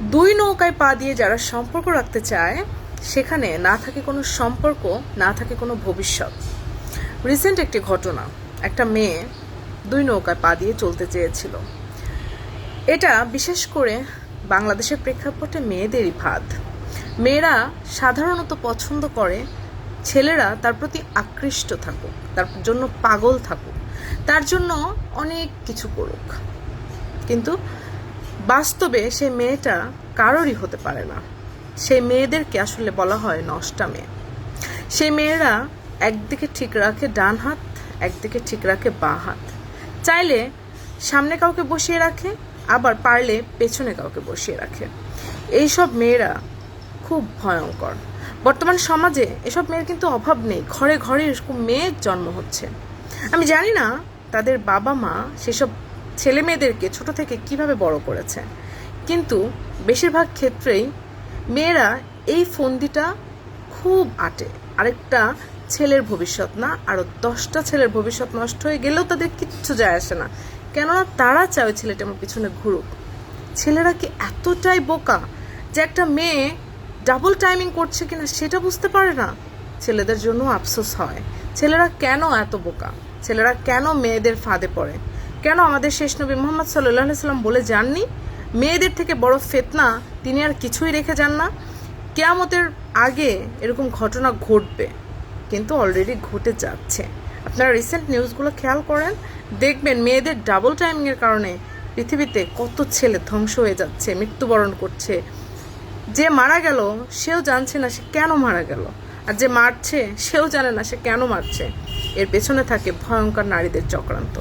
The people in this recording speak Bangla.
দুই নৌকায় পা দিয়ে যারা সম্পর্ক রাখতে চায়, সেখানে না থাকে কোনো সম্পর্ক, না থাকে কোনো ভবিষ্যৎ। রিসেন্ট একটি ঘটনা, একটা মেয়ে দুই নৌকায় পা দিয়ে চলতে চেয়েছিল। এটা বিশেষ করে বাংলাদেশের প্রেক্ষাপটে মেয়েদেরই ভাত মেয়েরা সাধারণত পছন্দ করে ছেলেরা তার প্রতি আকৃষ্ট থাকুক, তার জন্য পাগল থাকুক, তার জন্য অনেক কিছু করুক। কিন্তু বাস্তবে সেই মেয়েটা কারোরই হতে পারে না। সেই মেয়েদেরকে আসলে বলা হয় নষ্টা মেয়ে। সেই মেয়েরা একদিকে ঠিক রাখে ডান হাত, একদিকে ঠিক রাখে বাঁ হাত। চাইলে সামনে কাউকে বসিয়ে রাখে, আবার পারলে পেছনে কাউকে বসিয়ে রাখে। এইসব মেয়েরা খুব ভয়ঙ্কর। বর্তমান সমাজে এসব মেয়ের কিন্তু অভাব নেই। ঘরে ঘরে এরকম মেয়ের জন্ম হচ্ছে। আমি জানি না তাদের বাবা মা সেসব ছেলে মেয়েদেরকে ছোট থেকে কীভাবে বড় করেছে? কিন্তু বেশিরভাগ ক্ষেত্রেই মেয়েরা এই ফন্দিটা খুব আটে। আরেকটা ছেলের ভবিষ্যৎ না আরও দশটা ছেলের ভবিষ্যৎ নষ্ট হয়ে গেলেও তাদের কিচ্ছু যায় আসে না। কেননা তারা চায় ছেলেটা আমার পিছনে ঘুরুক। ছেলেরা কি এতটাই বোকা যে একটা মেয়ে ডাবল টাইমিং করছে কিনা সেটা বুঝতে পারে না? ছেলেদের জন্য আফসোস হয়। ছেলেরা কেন এত বোকা? ছেলেরা কেন মেয়েদের ফাঁদে পড়ে? কেন আমাদের শেষ নবী মোহাম্মদ সাল্লাহ সাল্লাম বলে যাননি? মেয়েদের থেকে বড় ফেতনা তিনি আর কিছুই রেখে যান না। কেয়ামতের আগে এরকম ঘটনা ঘটবে, কিন্তু অলরেডি ঘটে যাচ্ছে। আপনারা রিসেন্ট নিউজগুলো খেয়াল করেন, দেখবেন মেয়েদের ডাবল টাইমিংয়ের কারণে পৃথিবীতে কত ছেলে ধ্বংস হয়ে যাচ্ছে, মৃত্যুবরণ করছে। যে মারা গেল, সেও জানছে না সে কেন মারা গেল। আর যে মারছে, সেও জানে না সে কেন মারছে। এর পেছনে থাকে ভয়ঙ্কর নারীদের চক্রান্ত।